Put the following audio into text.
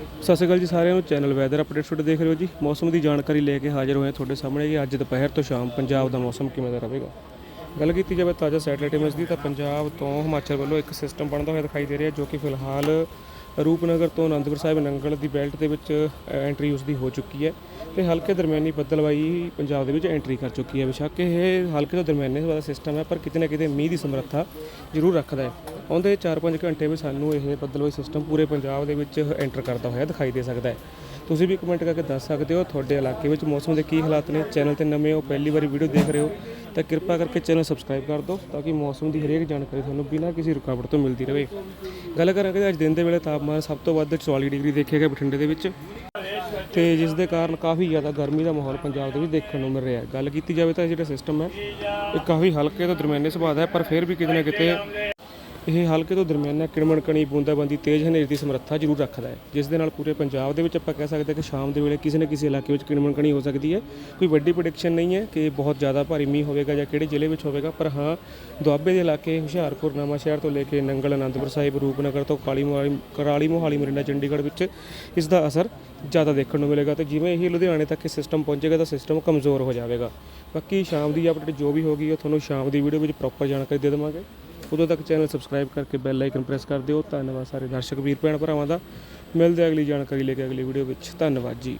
ਸਤਿ ਸ਼੍ਰੀ ਅਕਾਲ ਜੀ ਸਾਰਿਆਂ ਨੂੰ। ਚੈਨਲ ਵੈਦਰ ਅਪਡੇਟ ਤੁਹਾਡੇ ਦੇਖ ਰਹੇ ਹੋ ਜੀ। ਮੌਸਮ ਦੀ ਜਾਣਕਾਰੀ ਲੈ ਕੇ ਹਾਜ਼ਰ ਹੋਏ ਹਾਂ ਤੁਹਾਡੇ ਸਾਹਮਣੇ ਕਿ ਅੱਜ ਦੁਪਹਿਰ ਤੋਂ ਸ਼ਾਮ ਪੰਜਾਬ ਦਾ ਮੌਸਮ ਕਿਵੇਂ ਦਾ ਰਹੇਗਾ? ਗੱਲ ਕੀਤੀ ਜਾਵੇ ਤਾਜ਼ਾ ਸੈਟਲਾਈਟ ਇਮੇਜ ਦੀ ਤਾਂ ਪੰਜਾਬ ਤੋਂ ਹਿਮਾਚਲ ਵੱਲੋਂ ਇੱਕ ਸਿਸਟਮ ਬਣਦਾ ਹੋਇਆ ਦਿਖਾਈ ਦੇ ਰਿਹਾ ਜੋ ਕਿ ਫਿਲਹਾਲ ਰੂਪਨਗਰ ਤੋਂ ਅਨੰਦਪੁਰ ਸਾਹਿਬ ਨੰਗਲ ਦੀ ਬੈਲਟ ਦੇ ਵਿੱਚ ਐਂਟਰੀ ਉਸ ਦੀ ਹੋ ਚੁੱਕੀ ਹੈ ਤੇ ਹਲਕੇ ਦਰਮਿਆਨੀ ਬੱਦਲਵਾਈ ਪੰਜਾਬ ਦੇ ਵਿੱਚ ਐਂਟਰੀ ਕਰ ਚੁੱਕੀ ਹੈ। ਬੇਸ਼ੱਕ ਇਹ ਹਲਕੇ ਤੋਂ ਦਰਮਿਆਨੇ ਵਾਲਾ ਸਿਸਟਮ ਹੈ, ਪਰ ਕਿਤੇ ਨਾ ਕਿਤੇ ਮੀਂਹ ਦੀ ਸਮਰੱਥਾ ਜ਼ਰੂਰ ਰੱਖਦਾ ਹੈ। ਆਉਂਦੇ 4-5 ਘੰਟੇ ਵਿੱਚ ਸਾਨੂੰ ਇਹ ਬੱਦਲਵਾਈ ਸਿਸਟਮ ਪੂਰੇ ਪੰਜਾਬ ਦੇ ਵਿੱਚ ਐਂਟਰ ਕਰਦਾ ਹੋਇਆ ਦਿਖਾਈ ਦੇ ਸਕਦਾ ਹੈ। ਤੁਸੀਂ ਵੀ ਕਮੈਂਟ ਕਰਕੇ ਦੱਸ ਸਕਦੇ ਹੋ ਤੁਹਾਡੇ ਇਲਾਕੇ ਵਿੱਚ ਮੌਸਮ ਦੇ ਕੀ ਹਾਲਾਤ ਨੇ ਚੈਨਲ ਤੇ ਨਵੇਂ ਹੋ, ਪਹਿਲੀ ਵਾਰੀ ਵੀਡੀਓ ਦੇਖ ਰਹੇ ਹੋ, ਤਾਂ ਕਿਰਪਾ ਕਰਕੇ ਚੈਨਲ ਸਬਸਕ੍ਰਾਈਬ ਕਰ ਦਿਓ ਤਾਂ ਕਿ ਮੌਸਮ ਦੀ ਹਰੇਕ ਜਾਣਕਾਰੀ ਤੁਹਾਨੂੰ ਬਿਨਾਂ ਕਿਸੇ ਰੁਕਾਵਟ ਤੋਂ ਮਿਲਦੀ ਰਹੇ। ਗੱਲ ਕਰਾਂਗੇ ਅੱਜ ਦਿਨ ਦੇ ਵੇਲੇ ਤਾਪਮਾਨ ਸਭ ਤੋਂ ਵੱਧ 44 ਡਿਗਰੀ ਦੇਖਿਆ ਗਿਆ ਬਠਿੰਡੇ ਦੇ ਵਿੱਚ ਤੇ ਜਿਸ ਦੇ ਕਾਰਨ ਕਾਫੀ ਜ਼ਿਆਦਾ ਗਰਮੀ ਦਾ ਮਾਹੌਲ ਪੰਜਾਬ ਦੇ ਵਿੱਚ ਦੇਖਣ ਨੂੰ ਮਿਲ ਰਿਹਾ ਹੈ। ਗੱਲ ਕੀਤੀ ਜਾਵੇ ਤਾਂ ਇਹ ਜਿਹੜਾ ਸਿਸਟਮ ਹੈ, ਇਹ ਕਾਫੀ ਹਲਕੇ ਤੋਂ ਦਰਮਿਆਨੇ ਸੁਭਾਅ ਦਾ ਹੈ, ਪਰ ਫਿਰ ਵੀ ਕਿਤੇ ਨਾ ਕਿਤੇ ਇਹ ਹਲਕੇ ਤੋਂ ਦਰਮਿਆਨਾ ਕਿਣਮਣ ਬੂੰਦਾਬੰਦੀ, ਤੇਜ਼ ਹਨੇਰੀ ਦੀ ਸਮਰੱਥਾ ਜ਼ਰੂਰ ਰੱਖਦਾ ਹੈ। ਜਿਸ ਦੇ ਨਾਲ ਪੂਰੇ ਪੰਜਾਬ ਦੇ ਵਿੱਚ ਆਪਾਂ ਕਹਿ ਸਕਦੇ ਹਾਂ ਕਿ ਸ਼ਾਮ ਦੇ ਵੇਲੇ ਕਿਸੇ ਨਾ ਕਿਸੇ ਇਲਾਕੇ ਵਿੱਚ ਕਿਣਮਣਕਣੀ ਹੋ ਸਕਦੀ ਹੈ। ਕੋਈ ਵੱਡੀ ਪ੍ਰੈਡਿਕਸ਼ਨ ਨਹੀਂ ਹੈ ਕਿ ਬਹੁਤ ਜ਼ਿਆਦਾ ਭਾਰੀ ਮੀਂਹ ਹੋਵੇਗਾ ਜਾਂ ਕਿਹੜੇ ਜ਼ਿਲ੍ਹੇ ਵਿੱਚ ਹੋਵੇਗਾ, ਪਰ ਹਾਂ, ਦੁਆਬੇ ਦੇ ਇਲਾਕੇ ਹੁਸ਼ਿਆਰਪੁਰ ਨਵਾਂ ਸ਼ਹਿਰ ਤੋਂ ਲੈ ਕੇ ਨੰਗਲ, ਅਨੰਦਪੁਰ ਸਾਹਿਬ, ਰੂਪਨਗਰ ਤੋਂ ਕਾਲੀ ਮੋਹਾਲੀ, ਕਰਾਲੀ ਮੋਹਾਲੀ, ਮਰਿੰਡਾ, ਚੰਡੀਗੜ੍ਹ ਵਿੱਚ ਇਸ ਦਾ ਅਸਰ ਜ਼ਿਆਦਾ ਦੇਖਣ ਨੂੰ ਮਿਲੇਗਾ ਤੇ ਜਿਵੇਂ ਇਹ ਲੁਧਿਆਣੇ ਤੱਕ ਇਹ ਸਿਸਟਮ ਪਹੁੰਚੇਗਾ ਤਾਂ ਸਿਸਟਮ ਕਮਜ਼ੋਰ ਹੋ ਜਾਵੇਗਾ। ਬਾਕੀ ਸ਼ਾਮ ਦੀ ਅਪਡੇਟ ਜੋ ਵੀ ਹੋਗੀ ਉਹ ਤੁਹਾਨੂੰ ਸ਼ਾਮ ਦੀ ਵੀਡੀਓ ਵਿੱਚ ਪ੍ਰੋਪਰ ਜਾਣਕਾਰੀ ਦੇ ਦੇਵਾਂਗੇ। ਉਦੋਂ ਤੱਕ ਚੈਨਲ ਸਬਸਕ੍ਰਾਈਬ ਕਰਕੇ ਬੈਲ ਆਈਕਨ ਪ੍ਰੈਸ ਕਰ ਦਿਓ। ਧੰਨਵਾਦ ਸਾਰੇ ਦਰਸ਼ਕ, ਵੀਰ, ਭੈਣ, ਭਰਾਵਾਂ ਦਾ। ਮਿਲਦੇ ਅਗਲੀ ਜਾਣਕਾਰੀ ਲੈ ਕੇ ਅਗਲੀ ਵੀਡੀਓ ਵਿੱਚ। ਧੰਨਵਾਦ ਜੀ।